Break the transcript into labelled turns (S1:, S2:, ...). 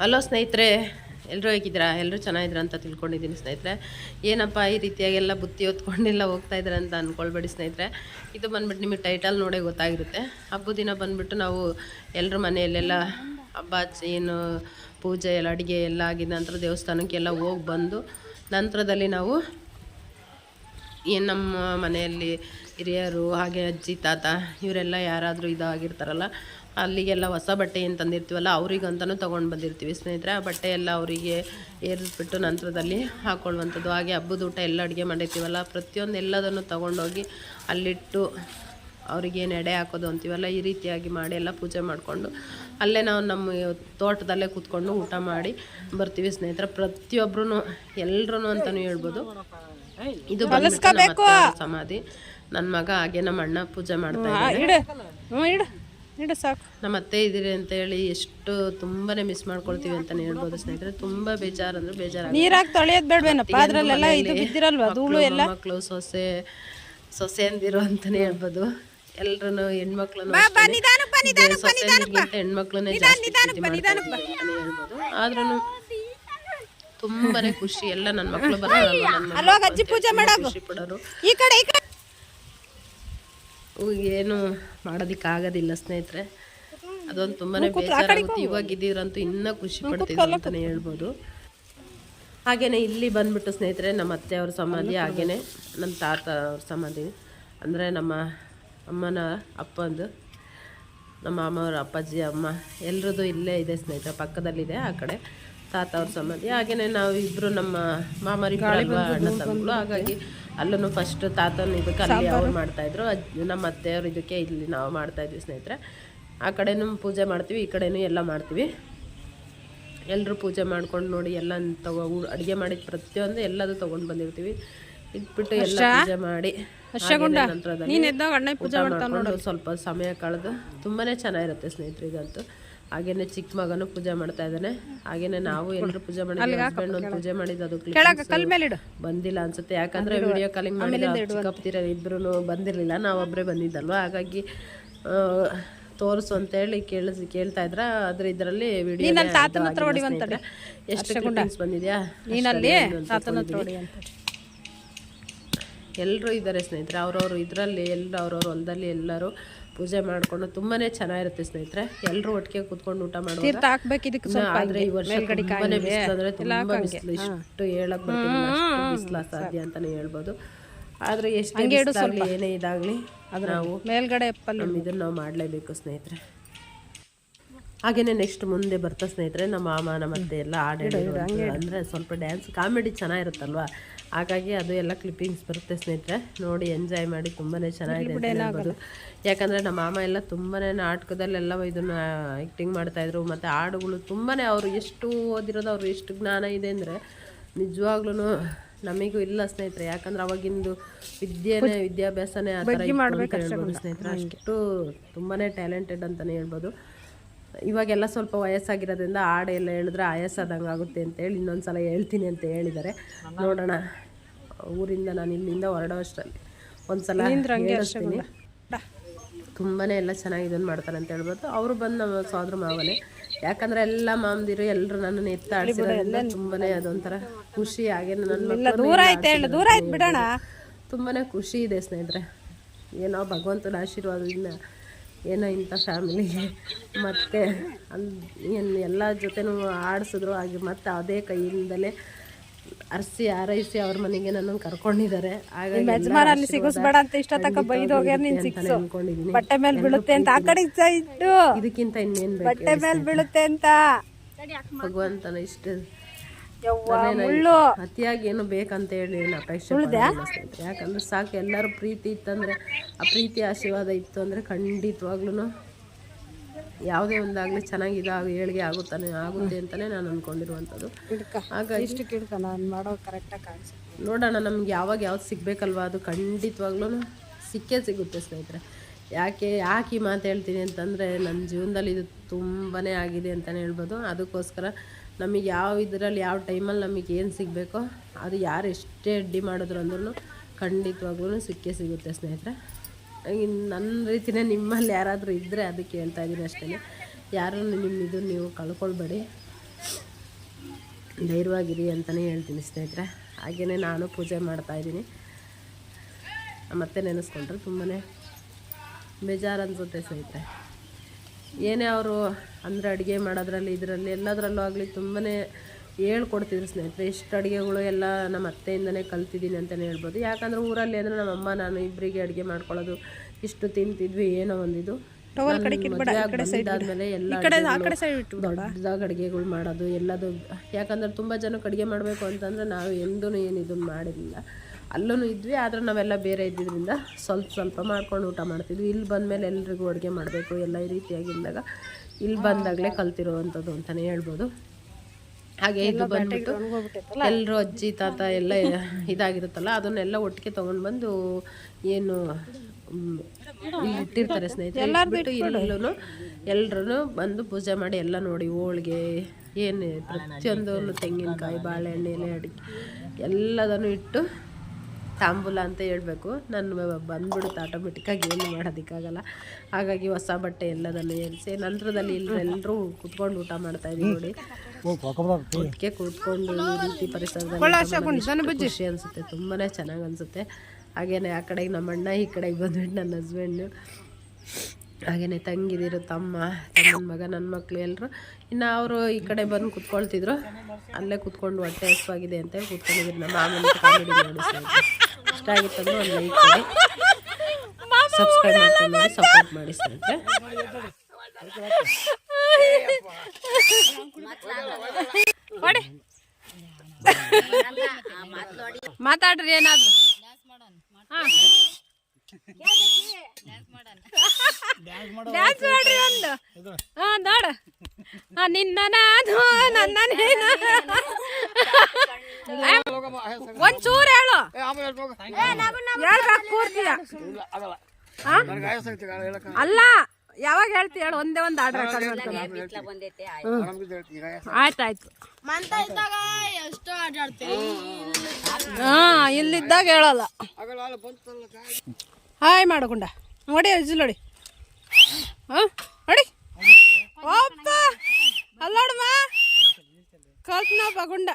S1: Hello ಸ್ನೇಹಿತರೆ ಎಲ್ಲರೂ ಹೇಗಿದ್ದೀರಾ? ಎಲ್ಲರೂ ಚೆನ್ನಾಗಿದ್ರ ಅಂತ ತಿಳ್ಕೊಂಡಿದ್ದೀನಿ ಸ್ನೇಹಿತರೆ. ಏನಪ್ಪ ಈ ರೀತಿಯಾಗಿ ಎಲ್ಲ ಬುತ್ತಿ ಹೊತ್ಕೊಂಡಿಲ್ಲ ಹೋಗ್ತಾ ಇದ್ದಾರೆ ಅಂತ ಅಂದ್ಕೊಳ್ಬೇಡಿ ಸ್ನೇಹಿತರೆ. ಇದು ಬಂದ್ಬಿಟ್ಟು ನಿಮಗೆ ಟೈಟಲ್ ನೋಡೇ ಗೊತ್ತಾಗಿರುತ್ತೆ. ಹಬ್ಬದ ದಿನ ಬಂದ್ಬಿಟ್ಟು ನಾವು ಎಲ್ಲರ ಮನೆಯಲ್ಲೆಲ್ಲ ಹಬ್ಬ, ಏನು ಪೂಜೆ ಎಲ್ಲ, ಅಡುಗೆ ಎಲ್ಲ ಆಗಿದ ನಂತರ ದೇವಸ್ಥಾನಕ್ಕೆಲ್ಲ ಹೋಗಿ ಬಂದು ನಂತರದಲ್ಲಿ ನಾವು ಏನು ನಮ್ಮ ಮನೆಯಲ್ಲಿ ಹಿರಿಯರು, ಹಾಗೆ ಅಜ್ಜಿ, ತಾತ, ಇವರೆಲ್ಲ ಯಾರಾದರೂ ಇದಾಗಿರ್ತಾರಲ್ಲ ಅಲ್ಲಿಗೆಲ್ಲ ಹೊಸ ಬಟ್ಟೆ ಏನು ತಂದಿರ್ತೀವಲ್ಲ ಅವ್ರಿಗಂತನೂ ತೊಗೊಂಡು ಬಂದಿರ್ತೀವಿ. ಸ್ನೇಹಿತರೆ ಆ ಬಟ್ಟೆ ಎಲ್ಲ ಅವರಿಗೆ ಏರಿಸ್ಬಿಟ್ಟು ನಂತರದಲ್ಲಿ ಹಾಕ್ಕೊಳ್ಳುವಂಥದ್ದು ಹಾಗೆ ಹಬ್ಬದ ಊಟ ಎಲ್ಲ ಅಡುಗೆ ಮಾಡಿರ್ತೀವಲ್ಲ ಪ್ರತಿಯೊಂದು ಎಲ್ಲದನ್ನು ತೊಗೊಂಡೋಗಿ ಅಲ್ಲಿಟ್ಟು ಅವರಿಗೆ ಎಡೆ ಹಾಕೋದು ಅಂತೀವಲ್ಲ ಈ ರೀತಿಯಾಗಿ ಮಾಡಿ ಎಲ್ಲ ಪೂಜೆ ಮಾಡಿಕೊಂಡು ಅಲ್ಲೇ ನಾವು ನಮ್ಮ ತೋಟದಲ್ಲೇ ಕೂತ್ಕೊಂಡು ಊಟ ಮಾಡಿ ಬರ್ತೀವಿ ಸ್ನೇಹಿತರೆ. ಪ್ರತಿಯೊಬ್ಬರೂ ಎಲ್ಲರೂ ಅಂತಲೂ ಹೇಳ್ಬೋದು. ಇದು ಸಮಾಧಿ. ನನ್ನ ಮಗ ಹಾಗೆ ನಮ್ಮ ಅಣ್ಣ ಪೂಜೆ ಮಾಡ್ತಾ ಇದ್ದಾರೆ.
S2: ಇಡು ಸಾಕು.
S1: ನಮ್ಮ ಅತ್ತೆ ಇದ್ದೀರಿ ಅಂತ ಹೇಳಿ ಎಷ್ಟು ತುಂಬಾನೇ ಮಿಸ್ ಮಾಡ್ಕೊಳ್ತೀವಿ ಅಂತಾನೆ ಹೇಳ್ಬೋದು ಸ್ನೇಹಿತರೆ. ತುಂಬಾ ಬೇಜಾರು ಅಂದ್ರೆ ಬೇಜಾರು
S2: ನೀರಾಗಿ ತೊಳೆಯೋದು ಬೇಡವೇನಪ್ಪ? ಅದರಲ್ಲೆಲ್ಲ ಇದು ಬಿದ್ದಿರಲ್ವಾ? ಧೂಳು ಎಲ್ಲ?
S1: ಮಕ್ಕಳು ಸೊಸೆ ಸೊಸೆ ಅಂದಿರು ಅಂತಾನೆ ಹೇಳ್ಬೋದು. ಎಲ್ರು ಹೆಣ್ಮಕ್ಳನ್ನ ಹೆಣ್ಮಕ್ಳನ್ನೇ ಹೇಳ್ಬೋದು. ಆದ್ರೂ ತುಂಬಾನೇ ಖುಷಿ. ಎಲ್ಲ ನನ್ನ ಮಕ್ಕಳು ನನ್ನ
S2: ಪೂಜೆ ಮಾಡೋಗು.
S1: ಖುಷಿ ಪಡೋರು
S2: ಈ ಕಡೆ ಈ ಕಡೆ
S1: ಇವಾಗ ಏನು ಮಾಡೋದಕ್ಕಾಗೋದಿಲ್ಲ ಸ್ನೇಹಿತರೆ. ಅದೊಂದು ತುಂಬಾನೇ ಬೇಜಾರಾಗುತ್ತೆ ಇವಾಗ ಇದ್ದೀರಂತೂ ಇನ್ನೂ ಖುಷಿ ಪಡ್ತಿದ್ರು ಅಂತಾನೆ ಹೇಳ್ಬೋದು. ಹಾಗೇನೆ ಇಲ್ಲಿ ಬಂದ್ಬಿಟ್ಟು ಸ್ನೇಹಿತರೆ ನಮ್ಮ ಅತ್ತೆಯವ್ರ ಸಮಾಧಿ ಹಾಗೇನೆ ನಮ್ಮ ತಾತ ಅವ್ರ ಸಮಾಧಿ. ಅಂದರೆ ನಮ್ಮ ಅಮ್ಮನ ಅಪ್ಪಂದು ನಮ್ಮ ಅಮ್ಮವ್ರ ಅಪ್ಪಾಜಿ ಅಮ್ಮ ಎಲ್ಲರದ್ದು ಇಲ್ಲೇ ಇದೆ ಸ್ನೇಹಿತರೆ ಪಕ್ಕದಲ್ಲಿದೆ ಆ ಕಡೆ ತಾತ ಅವ್ರ ಸಮಾಧಿ. ಹಾಗೇನೆ ನಾವು ಇಬ್ಬರು ನಮ್ಮ ಮಾಮರಿ ಅಣ್ಣ ತಮ್ಮಗಳು ಹಾಗಾಗಿ ಅಲ್ಲೂ ಫಸ್ಟ್ ತಾತನ ಇದಕ್ಕೆ ಅಲ್ಲಿ ಅವ್ರು ಮಾಡ್ತಾಯಿದ್ರು ಅದು ನಮ್ಮ ಅತ್ತೆಯವ್ರು ಇದಕ್ಕೆ ಇಲ್ಲಿ ನಾವು ಮಾಡ್ತಾಯಿದ್ವಿ ಸ್ನೇಹಿತರೆ. ಆ ಕಡೆನೂ ಪೂಜೆ ಮಾಡ್ತೀವಿ ಈ ಕಡೆನೂ ಎಲ್ಲ ಮಾಡ್ತೀವಿ. ಎಲ್ಲರೂ ಪೂಜೆ ಮಾಡ್ಕೊಂಡು ನೋಡಿ ಎಲ್ಲ ತಗೋ ಅಡುಗೆ ಮಾಡಿದ ಪ್ರತಿಯೊಂದು ಎಲ್ಲದು ತೊಗೊಂಡು ಬಂದಿರ್ತೀವಿ. ಇಟ್ಬಿಟ್ಟು ಎಲ್ಲ ಪೂಜೆ ಮಾಡಿ ನಂತರದಲ್ಲಿ ಸ್ವಲ್ಪ ಸಮಯ ಕಳೆದು ತುಂಬಾನೇ ಚೆನ್ನಾಗಿರುತ್ತೆ ಸ್ನೇಹಿತರಿಗಂತೂ ಹಾಗೇನೆ ಚಿಕ್ಕ ಮಗನು ಪೂಜೆ ಮಾಡ್ತಾ ಇದ್ದಾನೆ. ಹಾಗೇನೆ ನಾವು ಎಲ್ಲರೂ ಪೂಜೆ ಮಾಡಿದ್ವಿ ಹಸ್ಬೆಂಡ್ ಒಂದು ಪೂಜೆ ಮಾಡಿದ್ದು ಅದು ಬಂದಿಲ್ಲ ಅನ್ಸುತ್ತೆ. ಯಾಕಂದ್ರೆ ವಿಡಿಯೋ ಕಾಲಿಂಗ್ ಮಾಡಿದ್ರೆ ಇಬ್ರು ಬಂದಿರಲಿಲ್ಲ. ನಾವೊಬ್ಬರೇ ಬಂದಿದ್ದಲ್ವಾ? ಹಾಗಾಗಿ ತೋರಿಸು ಅಂತೇಳಿ ಕೇಳಿಸಿ ಕೇಳ್ತಾ ಇದ್ರ. ಆದ್ರೆ ಇದರಲ್ಲಿ ವಿಡಿಯೋ ಎಷ್ಟು ಬಂದಿದ್ಯಾ?
S2: ನೀನಲ್ಲಿ
S1: ಎಲ್ಲರೂ ಇದ್ದಾರೆ ಸ್ನೇಹಿತರೆ. ಅವ್ರವ್ರು ಇದರಲ್ಲಿ ಎಲ್ಲರೂ ಅವ್ರವ್ರ ಹೊಲದಲ್ಲಿ ಎಲ್ಲರೂ ಪೂಜೆ ಮಾಡ್ಕೊಂಡು ತುಂಬಾನೇ ಚೆನ್ನಾಗಿರುತ್ತೆ ಸ್ನೇಹಿತರೆ. ಎಲ್ಲರೂ ಒಟ್ಟಿಗೆ ಕೂತ್ಕೊಂಡು ಊಟ ಆದ್ರೆ ಈ ವರ್ಷ ತುಂಬಾನೇ ಬಿಸಿಲು ಅಂದ್ರೆ ತುಂಬಾ ಬಿಸಿಲು. ಇಷ್ಟು ಹೇಳಕ್ ಬರ್ತಿಲ್ಲ ಅಷ್ಟು ಬಿಸಿಲು ಅಸಾಧ್ಯ ಅಂತಾನೆ ಹೇಳ್ಬೋದು. ಆದ್ರೆ ಎಷ್ಟೇ ಬಿಸಿಲಾಗ್ಲಿ ಏನೇ ಇದಾಗ್ಲಿ ನಾವು
S2: ಮೇಲ್ಗಡೆ
S1: ಇದನ್ನ ನಾವು ಮಾಡ್ಲೇಬೇಕು ಸ್ನೇಹಿತರೆ. ಹಾಗೇನೆ ನೆಕ್ಸ್ಟ್ ಮುಂದೆ ಬರ್ತಾ ಸ್ನೇಹಿತರೆ ನಮ್ಮ ಮಾಮ ಮತ್ತೆ ಅತ್ತೆ ಎಲ್ಲ ಹಾಡು ಅಂದರೆ ಸ್ವಲ್ಪ ಡ್ಯಾನ್ಸ್ ಕಾಮಿಡಿ ಚೆನ್ನಾಗಿರುತ್ತಲ್ವಾ? ಹಾಗಾಗಿ ಅದು ಎಲ್ಲ ಕ್ಲಿಪ್ಪಿಂಗ್ಸ್ ಬರುತ್ತೆ ಸ್ನೇಹಿತರೆ. ನೋಡಿ ಎಂಜಾಯ್ ಮಾಡಿ ತುಂಬಾನೇ ಚೆನ್ನಾಗಿದೆ ಅಂತ ಯಾಕಂದ್ರೆ ನಮ್ಮ ಮಾಮ ಎಲ್ಲ ತುಂಬಾನೇ ನಾಟಕದಲ್ಲೆಲ್ಲ ಇದನ್ನ ಆ್ಯಕ್ಟಿಂಗ್ ಮಾಡ್ತಾ ಇದ್ರು. ಮತ್ತೆ ಹಾಡುಗಳು ತುಂಬಾನೇ ಅವರು ಎಷ್ಟು ಓದಿರೋದು ಅವ್ರು ಎಷ್ಟು ಜ್ಞಾನ ಇದೆ ಅಂದ್ರೆ ನಿಜವಾಗ್ಲೂ ನಮಗೂ ಇಲ್ಲ ಸ್ನೇಹಿತರೆ. ಯಾಕಂದ್ರೆ ಅವಾಗಿಂದು ವಿದ್ಯೆನೇ ವಿದ್ಯಾಭ್ಯಾಸನೇ ಆ ಥರ ಸ್ನೇಹಿತರೆ. ಅಷ್ಟು ತುಂಬಾನೇ ಟ್ಯಾಲೆಂಟೆಡ್ ಅಂತಾನೆ ಹೇಳ್ಬೋದು. ಇವಾಗೆಲ್ಲ ಸ್ವಲ್ಪ ವಯಸ್ಸಾಗಿರೋದ್ರಿಂದ ಹಾಡು ಎಲ್ಲ ಹೇಳಿದ್ರೆ ಆಯಾಸಾದಂಗೆ ಆಗುತ್ತೆ ಅಂತೇಳಿ ಇನ್ನೊಂದ್ಸಲ ಹೇಳ್ತೀನಿ ಅಂತ ಹೇಳಿದ್ದಾರೆ. ನೋಡೋಣ. ಊರಿಂದ ನಾನು ಇಲ್ಲಿಂದ ಹೊರಡೋ ಅಷ್ಟರಲ್ಲಿ ಒಂದ್ಸಲ ಹೇಳಿಸ್ತೀನಿ. ತುಂಬಾನೇ ಎಲ್ಲ ಚೆನ್ನಾಗಿ ಇದನ್ನು ಮಾಡ್ತಾರೆ ಅಂತ ಹೇಳ್ಬೋದು. ಅವರು ಬಂದು ನಮ್ಮ ಸೋದರ ಮಾವನೆ. ಯಾಕಂದ್ರೆ ಎಲ್ಲ ಮಾಮದಿರು ಎಲ್ಲರೂ ನನ್ನನ್ನು ಎತ್ತಾಡಿಸಿರೋದ್ರಿಂದ ತುಂಬಾನೇ ಅದೊಂಥರ ಖುಷಿ ಹಾಗೆ ನನ್ನ
S2: ದೂರ ದೂರ ಬಿಡೋಣ.
S1: ತುಂಬಾನೇ ಖುಷಿ ಇದೆ ಸ್ನೇಹಿತರೆ. ಏನೋ ಭಗವಂತನ ಆಶೀರ್ವಾದದಿಂದ ಏನೋ ಇಂಥ ಫ್ಯಾಮಿಲಿಗೆ ಮತ್ತೆ ಅಲ್ಲಿ ಏನು ಎಲ್ಲ ಜೊತೆನೂ ಆಡಿಸಿದ್ರು ಹಾಗೆ ಮತ್ತು ಅದೇ ಕೈಯಿಂದಲೇ ಅರ್ಸಿ ಆರೈಸಿ ಅವ್ರ ಮನೆಗೆ ನನ್ನ ಕರ್ಕೊಂಡಿದ್ದಾರೆ. ಹಾಗಾಗಿ
S2: ಸಿಗಿಸ್ಬೇಡ ಅಂತ ಇಷ್ಟ ತಕ ಬೈದು ಹೋಗ್ಯಾರ ನೀನ್ ಸಿಕ್ಸು. ಬಟ್ಟೆ ಮೇಲೆ ಬೀಳುತ್ತೆ ಅಂತ ಆ ಕಡೆ ಇಟ್ಟು
S1: ಇದಕ್ಕಿಂತ ಇನ್ನೇನ್
S2: ಬಟ್ಟೆ ಮೇಲೆ ಬೀಳುತ್ತೆ ಅಂತ.
S1: ಭಗವಂತನ ಇಷ್ಟ. ಅತಿಯಾಗಿ ಏನು ಬೇಕಂತ ಹೇಳಿ ಅಪೇಕ್ಷೆ ಸ್ನೇಹಿತರೆ ಯಾಕಂದ್ರೆ ಸಾಕು ಎಲ್ಲರೂ ಪ್ರೀತಿ ಇತ್ತಂದ್ರೆ ಆ ಪ್ರೀತಿ ಆಶೀರ್ವಾದ ಇತ್ತು ಅಂದ್ರೆ ಖಂಡಿತವಾಗ್ಲೂ ಯಾವುದೇ ಒಂದಾಗಲಿ ಚೆನ್ನಾಗಿ ಇದಾಗ ಏಳಿಗೆ ಆಗುತ್ತಾನೆ ಆಗುತ್ತೆ ಅಂತಾನೆ ನಾನು ಹಾಗಾಗಿ
S2: ಹಿಡ್ಕ ನಾನು ಮಾಡೋ ಕರೆಕ್ಟಾಗಿ ಕಾಣಿಸುತ್ತೆ.
S1: ನೋಡೋಣ ನಮ್ಗೆ ಯಾವಾಗ ಯಾವ್ದು ಸಿಗ್ಬೇಕಲ್ವಾ ಅದು ಖಂಡಿತವಾಗ್ಲೂ ಸಿಕ್ಕೇ ಸಿಗುತ್ತೆ ಸ್ನೇಹಿತರೆ. ಯಾಕೆ ಯಾಕೆ ಈ ಮಾತು ಹೇಳ್ತೀನಿ ಅಂತಂದರೆ ನನ್ನ ಜೀವನದಲ್ಲಿ ಇದು ತುಂಬಾ ಆಗಿದೆ ಅಂತಲೇ ಹೇಳ್ಬೋದು. ಅದಕ್ಕೋಸ್ಕರ ನಮಗೆ ಯಾವ ಇದರಲ್ಲಿ ಯಾವ ಟೈಮಲ್ಲಿ ನಮಗೆ ಏನು ಸಿಗಬೇಕೋ ಅದು ಯಾರು ಎಷ್ಟೇ ಅಡ್ಡಿ ಮಾಡಿದ್ರು ಅಂದ್ರೂ ಖಂಡಿತವಾಗ್ಲೂ ಸಿಕ್ಕೇ ಸಿಗುತ್ತೆ ಸ್ನೇಹಿತರೆ. ನನ್ನ ರೀತಿಯೇ ನಿಮ್ಮಲ್ಲಿ ಯಾರಾದರೂ ಇದ್ದರೆ ಅದಕ್ಕೆ ಹೇಳ್ತಾ ಇದ್ದೀನಿ ಅಷ್ಟೇ. ಯಾರನ್ನು ನಿಮ್ಮ ಇದು ನೀವು ಕಳ್ಕೊಳ್ಬೇಡಿ. ಧೈರ್ಯವಾಗಿರಿ ಅಂತಲೇ ಹೇಳ್ತೀನಿ ಸ್ನೇಹಿತರೆ. ಹಾಗೆಯೇ ನಾನು ಪೂಜೆ ಮಾಡ್ತಾಯಿದ್ದೀನಿ ಮತ್ತೆ ನೆನೆಸ್ಕೊಂಡ್ರೆ ತುಂಬಾ ಬೇಜಾರು ಅನ್ಸುತ್ತೆ ಸ್ನೇಹಿತರೆ. ಏನೇ ಅವರು ಅಂದರೆ ಅಡುಗೆ ಮಾಡೋದ್ರಲ್ಲಿ ಇದರಲ್ಲಿ ಎಲ್ಲದರಲ್ಲೂ ಆಗಲಿ ತುಂಬಾ ಹೇಳ್ಕೊಡ್ತಿದ್ರು ಸ್ನೇಹಿತರೆ ಇಷ್ಟು ಅಡುಗೆಗಳು ಎಲ್ಲ ನಮ್ಮ ಅತ್ತೆಯಿಂದನೇ ಕಲ್ತಿದ್ದೀನಿ ಅಂತಲೇ ಹೇಳ್ಬೋದು. ಯಾಕಂದರೆ ಊರಲ್ಲಿ ಅಂದರೆ ನಮ್ಮ ಅಮ್ಮ ನಾನು ಇಬ್ಬರಿಗೆ ಅಡುಗೆ ಮಾಡ್ಕೊಳ್ಳೋದು ಇಷ್ಟು ತಿಂತಿದ್ವಿ ಏನೋ ಒಂದಿದು. ಆದಮೇಲೆ ಎಲ್ಲ ಅಡ್ಗೆಗಳು ದೊಡ್ಡದಾಗಿ ಅಡುಗೆಗಳು ಮಾಡೋದು ಎಲ್ಲದು. ಯಾಕಂದ್ರೆ ತುಂಬ ಜನಕ್ಕೆ ಅಡುಗೆ ಮಾಡಬೇಕು ಅಂತಂದರೆ ನಾವು ಎಂದೂ ಏನು ಇದನ್ನು ಮಾಡಿರಲಿಲ್ಲ. ಅಲ್ಲೂ ಇದ್ವಿ ಆದರೆ ನಾವೆಲ್ಲ ಬೇರೆ ಇದ್ದಿದ್ದರಿಂದ ಸ್ವಲ್ಪ ಸ್ವಲ್ಪ ಮಾಡ್ಕೊಂಡು ಊಟ ಮಾಡ್ತಿದ್ವಿ. ಇಲ್ಲಿ ಬಂದಮೇಲೆ ಎಲ್ರಿಗೂ ಅಡುಗೆ ಮಾಡಬೇಕು ಎಲ್ಲ ಈ ರೀತಿಯಾಗಿದ್ದಾಗ ಇಲ್ಲಿ ಬಂದಾಗಲೇ ಕಲ್ತಿರೋವಂಥದ್ದು ಅಂತಲೇ ಹೇಳ್ಬೋದು. ಹಾಗೆ ಇದು ಬಂದ್ಬಿಟ್ಟು ಎಲ್ಲರೂ ಅಜ್ಜಿ ತಾತ ಎಲ್ಲ ಇದಾಗಿರುತ್ತಲ್ಲ ಅದನ್ನೆಲ್ಲ ಒಟ್ಟಿಗೆ ತೊಗೊಂಡು ಬಂದು ಏನು ಇಲ್ಲಿ ಇಟ್ಟಿರ್ತಾರೆ ಸ್ನೇಹಿತರೆ. ಎಲ್ಲರೂ ಇಲ್ಲೂ ಎಲ್ಲರೂ ಬಂದು ಪೂಜೆ ಮಾಡಿ ಎಲ್ಲ ನೋಡಿ ಹೋಳಿಗೆ ಏನು ಪ್ರತಿಯೊಂದು ತೆಂಗಿನಕಾಯಿ ಬಾಳೆಹಣ್ಣು ಎಲೆ ಅಡಿಕೆ ಎಲ್ಲದನ್ನು ಇಟ್ಟು ತಾಂಬೂಲ ಅಂತ ಹೇಳಬೇಕು. ನಾನು ಬಂದ್ಬಿಡುತ್ತೆ ಆಟೋಮೆಟಿಕ್ಕಾಗಿ ಏನು ಮಾಡೋದಕ್ಕಾಗಲ್ಲ. ಹಾಗಾಗಿ ಹೊಸ ಬಟ್ಟೆ ಎಲ್ಲದನ್ನು ಏರಿಸಿ ನಂತರದಲ್ಲಿ ಎಲ್ಲರೂ ಕುತ್ಕೊಂಡು ಊಟ ಮಾಡ್ತಾ ಇದ್ದೀವಿ ನೋಡಿ. ಅದಕ್ಕೆ ಕೂತ್ಕೊಂಡು ಈ ರೀತಿ ಪರಿಸರದಲ್ಲಿ ಖುಷಿ ಅನಿಸುತ್ತೆ ತುಂಬಾ ಚೆನ್ನಾಗಿ ಅನಿಸುತ್ತೆ. ಹಾಗೇನೆ ಆ ಕಡೆಗೆ ನಮ್ಮ ಅಣ್ಣ ಈ ಕಡೆಗೆ ಬಂದ್ಬಿಟ್ಟು ನನ್ನ ಹಸ್ಬೆಂಡು ಹಾಗೆಯೇ ತಂಗಿದಿರು ತಮ್ಮ ತಮ್ಮನ ಮಗ ನನ್ನ ಮಕ್ಕಳು ಎಲ್ಲರೂ ಇನ್ನು ಅವರು ಈ ಕಡೆ ಬಂದು ಕುತ್ಕೊಳ್ತಿದ್ರು. ಅಲ್ಲೇ ಕುತ್ಕೊಂಡು ಹೊಟ್ಟೆ ಹಸುವಾಗಿದೆ ಅಂತ ಕೂತ್ಕೊಂಡಿದ್ರು ನಮ್ಮ ಮಾಮೂಲಿ ಕಾಮಿಡಿ ನೋಡಿ ಸ್ನೇಹಿತರೆ. ಆಗಿತ್ತು ಅಂದ್ರೆ ಒಂದು ಲೈಕ್ ಮಾಡಿ. ಸಬ್ಸ್ಕ್ರೈಬ್ ಮಾಡ್ಕೊಂಡು ನೋಡಿ ಸಪೋರ್ಟ್ ಮಾಡಿ ಸ್ನೇಹಿತರೆ.
S2: ಮಾತಾಡ್ರಿ ಏನಾದ್ರು? ಡ್ಯಾನ್ಸ್ ಮಾಡ್ರಿ ಒಂದು. ಹಾ ನೋಡ. ನಿನ್ನ ನಾನು ನನ್ನ ನೀನು. ಒಂದ್ ಚೂರು ಹೇಳು? ಅಲ್ಲ ಯಾವಾಗ ಹೇಳ್ತಿ ಹೇಳು ಒಂದೇ ಒಂದು ಆರ್ಡರ್ ಆಯ್ತಾಯ್ತು ಹಾ ಇಲ್ಲಿದ್ದಾಗ ಹೇಳಲ್ಲ. ಹಾಯ್ ಮಾಡಕೊಂಡ ನೋಡಿ ವಿಜಿಲ್ ನೋಡಿ. ಹಾ ನೋಡಿ. ಅಲ್ಲೋಡಮ್ಮ ಕಲ್ತ್ನ ಬಗುಂಡ